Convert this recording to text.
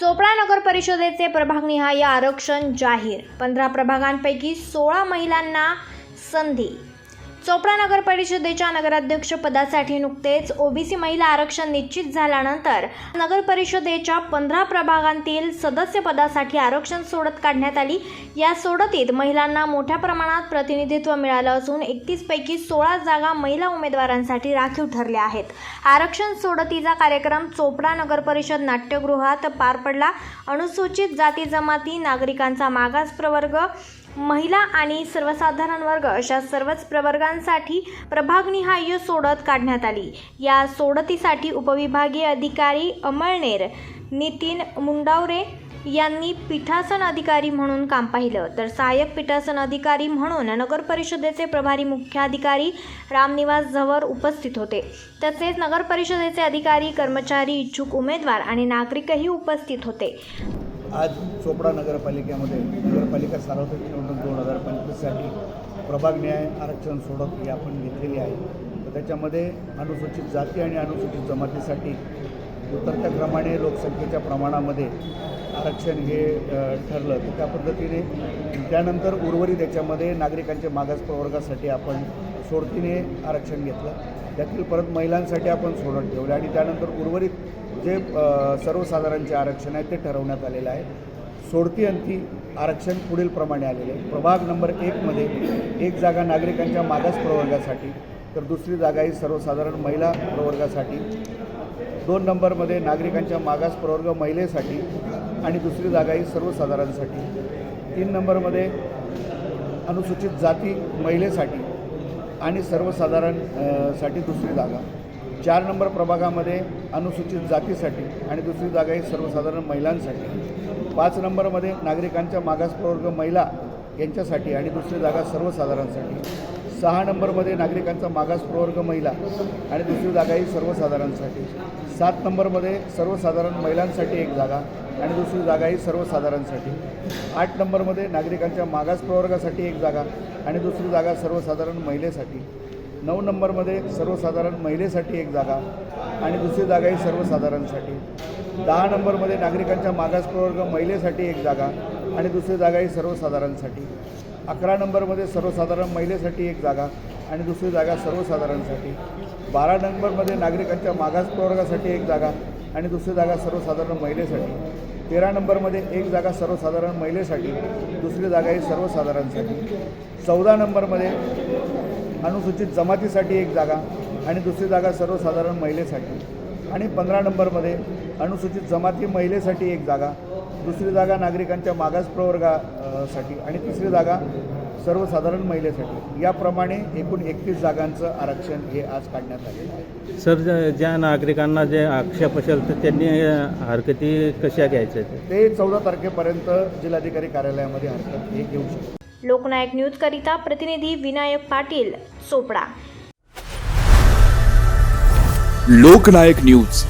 चोपडा नगर परिषदेचे प्रभागनिहाय आरक्षण जाहीर. पंधरा प्रभागांपैकी सोळा महिलांना संधी. चोपडा नगर परिषदेच्या नगराध्यक्ष पदासाठी नुकतेच ओबीसी महिला आरक्षण निश्चित झाल्यानंतर नगर परिषदेच्या पंधरा प्रभागांतील सदस्य पदासाठी आरक्षण सोडत काढण्यात आली. या सोडतीत महिलांना मोठ्या प्रमाणात प्रतिनिधित्व मिळालं असून एकतीस पैकी सोळा जागा महिला उमेदवारांसाठी राखीव ठरल्या आहेत. आरक्षण सोडतीचा कार्यक्रम चोपडा नगर परिषद नाट्यगृहात पार पडला. अनुसूचित जाती जमाती नागरिकांचा मागास प्रवर्ग महिला आणि सर्वसाधारण वर्ग अशा सर्वच प्रवर्गांसाठी प्रभागनिहाय सोडत काढण्यात आली. या सोडतीसाठी उपविभागीय अधिकारी अमळनेर नितीन मुंडावरे यांनी पीठासन अधिकारी म्हणून काम पाहिलं. तर सहाय्यक पीठासन अधिकारी म्हणून नगर परिषदेचे प्रभारी मुख्याधिकारी रामनिवास झवर उपस्थित होते. तसेच नगर परिषदेचे अधिकारी कर्मचारी इच्छुक उमेदवार आणि नागरिकही उपस्थित होते. आज चोपडा नगरपालिकेमध्ये नगरपालिका सार्वत्रिक निवडणूक दोन हजार पंचवीससाठी प्रभाग न्याय आरक्षण सोडत ही आपण घेतलेली आहे. तर त्याच्यामध्ये अनुसूचित जाती आणि अनुसूचित जमातीसाठी उतरत्या क्रमाने लोकसंख्येच्या प्रमाणामध्ये आरक्षण हे ठरलं. तर त्या पद्धतीने त्यानंतर उर्वरित याच्यामध्ये नागरिकांच्या मागास प्रवर्गासाठी आपण सोडतीने आरक्षण घेतलं. त्यातील परत महिलांसाठी आपण सोडत ठेवलं आणि त्यानंतर उर्वरित जे सर्वसाधारणचे आरक्षण आहे ते ठरवण्यात आलेलं आहे. सोडती अंती आरक्षण पुढील प्रमाणे आलेले आहे. प्रभाग नंबर एकमध्ये एक जागा नागरिकांच्या मागास प्रवर्गासाठी तर दुसरी जागा ही सर्वसाधारण महिला प्रवर्गासाठी. दोन नंबरमध्ये नागरिकांच्या मागास प्रवर्ग महिलेसाठी आणि दुसरी जागा ही सर्वसाधारणसाठी. तीन नंबरमध्ये अनुसूचित जाती महिलेसाठी आणि सर्वसाधारणसाठी दुसरी जागा. चार नंबर प्रभागामध्ये अनुसूचित जातीसाठी आणि दुसरी जागा ही सर्वसाधारण महिलांसाठी. पाच नंबरमध्ये नागरिकांच्या मागास प्रवर्ग महिला यांच्यासाठी आणि दुसरी जागा सर्वसाधारणसाठी. सहा नंबरमध्ये नागरिकांचा मागास प्रवर्ग महिला आणि दुसरी जागा ही सर्वसाधारणसाठी. सात नंबरमध्ये सर्वसाधारण महिलांसाठी एक जागा आणि दुसरी जागा ही सर्वसाधारणसाठी. आठ नंबरमध्ये नागरिकांच्या मागास प्रवर्गासाठी एक जागा आणि दुसरी जागा सर्वसाधारण महिलेसाठी. नऊ नंबरमध्ये सर्वसाधारण महिलेसाठी एक जागा आणि दुसरी जागा ही सर्वसाधारणसाठी. दहा नंबरमध्ये नागरिकांच्या मागास प्रवर्ग महिलेसाठी एक जागा आणि दुसरी जागा ही सर्वसाधारणसाठी. अकरा नंबरमध्ये सर्वसाधारण महिलेसाठी एक जागा आणि दुसरी जागा सर्वसाधारणसाठी. बारा नंबरमध्ये नागरिकांच्या मागास प्रवर्गासाठी एक जागा आणि दुसरी जागा सर्वसाधारण महिलेसाठी. तेरा नंबरमध्ये एक जागा सर्वसाधारण महिलेसाठी दुसरी जागा ही सर्वसाधारणसाठी. चौदा नंबरमध्ये अनुसूचित जमातीसाठी एक जागा आणि दुसरी जागा सर्वसाधारण महिलेसाठी. आणि पंधरा नंबरमध्ये अनुसूचित जमाती महिलेसाठी एक जागा दुसरी जागा नागरिकांच्या मागास प्रवर्गा अ, साठी आणि तिसरी जागा सर्वसाधारण महिलेसाठी. याप्रमाणे एकूण एकतीस जागांचं आरक्षण हे आज काढण्यात आलेलं आहे. सर ज्या नागरिकांना जे आक्षेप असेल तर त्यांनी हरकती कशा घ्यायच्या? ते ते चौदा तारखेपर्यंत जिल्हाधिकारी कार्यालयामध्ये हरकत हे घेऊ शकतात. लोकनायक न्यूजकरिता प्रतिनिधी विनायक पाटील चोपडा. लोकनायक न्यूज.